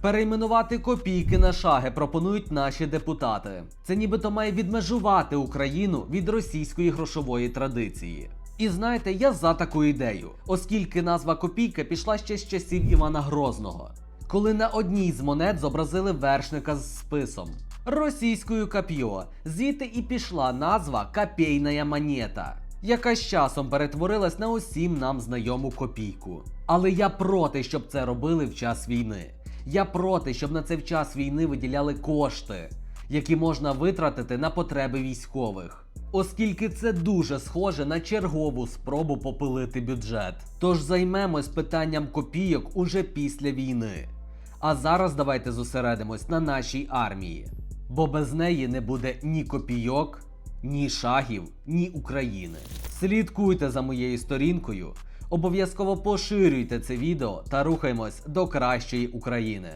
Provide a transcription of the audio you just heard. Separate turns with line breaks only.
Перейменувати копійки на шаги пропонують наші депутати. Це нібито має відмежувати Україну від російської грошової традиції. І знаєте, я за таку ідею, оскільки назва копійка пішла ще з часів Івана Грозного, коли на одній з монет зобразили вершника з списом. Російською кап'йо, звідти і пішла назва копійна монета, яка з часом перетворилась на усім нам знайому копійку. Але я проти, щоб це робили в час війни. Я проти, щоб на це в час війни виділяли кошти, які можна витратити на потреби військових. Оскільки це дуже схоже на чергову спробу попилити бюджет. Тож займемось питанням копійок уже після війни. А зараз давайте зосередимось на нашій армії. Бо без неї не буде ні копійок, ні шагів, ні України. Слідкуйте за моєю сторінкою, обов'язково поширюйте це відео та рухаємось до кращої України.